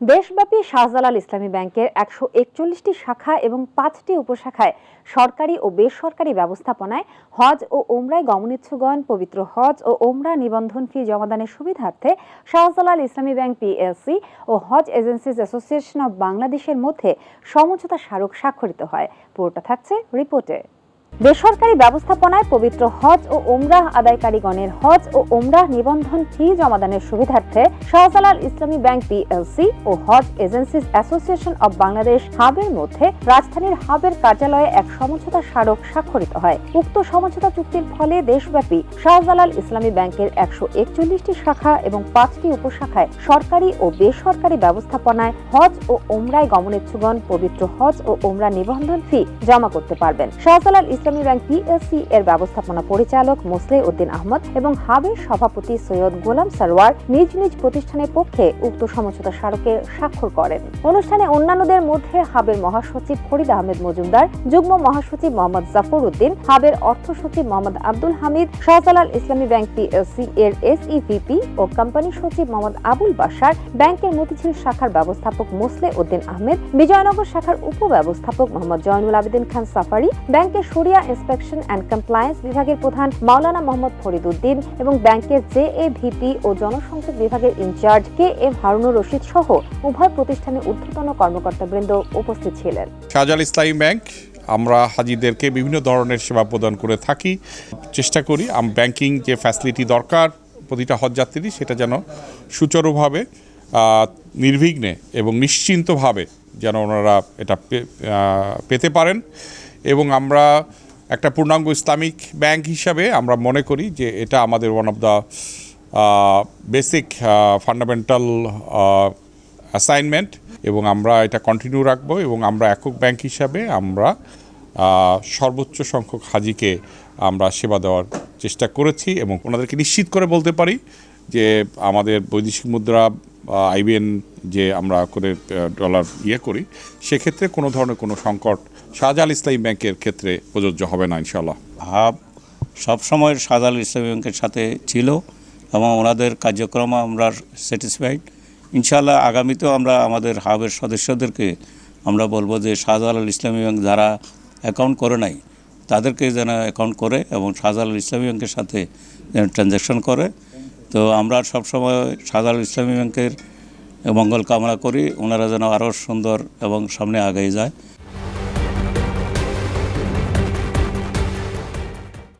দেশব্যাপী শাহজালাল ইসলামী ব্যাংকের একশো একচল্লিশটি শাখা এবং পাঁচটি উপশাখায় সরকারি ও বেসরকারি ব্যবস্থাপনায় হজ ও ওমরায় গমনিচ্ছুগণ, পবিত্র হজ ও ওমরা নিবন্ধন ফি জমাদানের সুবিধার্থে শাহজালাল ইসলামী ব্যাংক পিএলসি ও হজ এজেন্সিজ অ্যাসোসিয়েশন অব বাংলাদেশের মধ্যে সমঝোতা স্মারক স্বাক্ষরিত হয়। পুরোটা থাকছে রিপোর্টে। বেসরকারি ব্যবস্থাপনায় পবিত্র হজ ও ওমরাহ আদায়কারীগণের হজ ও ওমরাহ নিবন্ধন ফি জমাদানের সুবিধার্থে Shahjalal Islami bank PLC O Hajj agencies association of Bangladesh হাবের মধ্যে রাজধানীর হাবের কার্যালয়ে এক সমঝোতা স্মারক স্বাক্ষরিত হয়। উক্ত সমঝোতা চুক্তির ফলে দেশব্যাপী শাহজালাল ইসলামী ব্যাংকের একশো একচল্লিশটি শাখা এবং পাঁচটি উপশাখায় সরকারি ও বেসরকারি ব্যবস্থাপনায় হজ ও ওমরায় গমনেচ্ছুগণ পবিত্র হজ ও ওমরা নিবন্ধন ফি জমা করতে পারবেন। শাহজালাল ইসলামী ব্যাংক পিএসসি এর ব্যবস্থাপনা পরিচালক মোসলে উদ্দিন আহমদ এবং হাবের সভাপতি সৈয়দ গোলাম সারওয়ার নিজ নিজ প্রতিষ্ঠানের পক্ষে উক্ত সমঝোতা স্মারকে স্বাক্ষর করেন। অনুষ্ঠানে অন্যান্যদের মধ্যে হাবের মহাসচিব ফরিদ আহমেদ মজুমদার, যুগ্ম মহাসচিব মোহাম্মদ জাফর উদ্দিন, হাবের অর্থ সচিব মোহাম্মদ আব্দুল হামিদ, শাহজালাল ইসলামী ব্যাংক পিএলসি এর এসইভিপি ও কোম্পানি সচিব মোহাম্মদ আবুল বাশার, ব্যাংকের মতিঝিল শাখার ব্যবস্থাপক মোসলে উদ্দিন আহমেদ, বিজয়নগর শাখার উপব্যবস্থাপক মোহাম্মদ জয়নুল আবেদিন খান সাফারি, ব্যাংকের সরিয়া ইন্সপেকশন অ্যান্ড কমপ্লায়েন্স বিভাগের প্রধান মাওলানা মোহাম্মদ ফরিদ উদ্দিন এবং ব্যাংকের জে এ ভিপি ও জনসংযোগ বিভাগের incharge K M Harunur Rashid সহ উভয় প্রতিষ্ঠানের ঊর্ধ্বতন কর্মকর্তাবৃন্দ উপস্থিত ছিলেন। শাহজাল ইসলামী ব্যাংক, আমরা হাজিদেরকে বিভিন্ন ধরনের সেবা প্রদান করে থাকি। চেষ্টা করি, আম ব্যাংকিং যে ফ্যাসিলিটি দরকার, প্রতিটা হজযাত্রী সেটা যেন সুচারুভাবে নির্বিঘ্নে এবং নিশ্চিন্তভাবে যেন ওনারা এটা পেতে পারেন। এবং আমরা একটা পূর্ণাঙ্গ ইসলামিক ব্যাংক হিসাবে আমরা মনে করি যে এটা আমাদের one of the basic fundamental assignment এবং আমরা এটা কন্টিনিউ রাখব এবং আমরা একক ব্যাংক হিসাবে আমরা সর্বোচ্চ সংখ্যক হাজিকে আমরা সেবা দেওয়ার চেষ্টা করেছি এবং ওনাদেরকে নিশ্চিত করে বলতে পারি যে আমাদের বৈদেশিক মুদ্রা আইবিএন যে আমরা করে ডলার ইয়ে করি, সেক্ষেত্রে কোনো ধরনের কোনো সংকট শাহজাহাল ইসলামী ব্যাংকের ক্ষেত্রে প্রযোজ্য হবে না ইনশাল্লাহ হাব সবসময় সাদাল ইসলামী ব্যাংকের সাথে ছিল এবং ওনাদের কার্যক্রম আমরা স্যাটিসফাইড ইনশাল্লাহ আগামীতেও আমরা আমাদের হাবের সদস্যদেরকে আমরা বলব যে শাহজালাল ইসলামী ব্যাংক যারা অ্যাকাউন্ট করে নাই, তাদেরকে যেন অ্যাকাউন্ট করে এবং শাহজালাল ইসলামী ব্যাংকের সাথে যেন ট্রানজ্যাকশন করে। তো আমরা সবসময় শাহজালাল ইসলামী ব্যাংকের মঙ্গল কামনা করি। ওনারা যেন আরও সুন্দর এবং সামনে আগে যায়।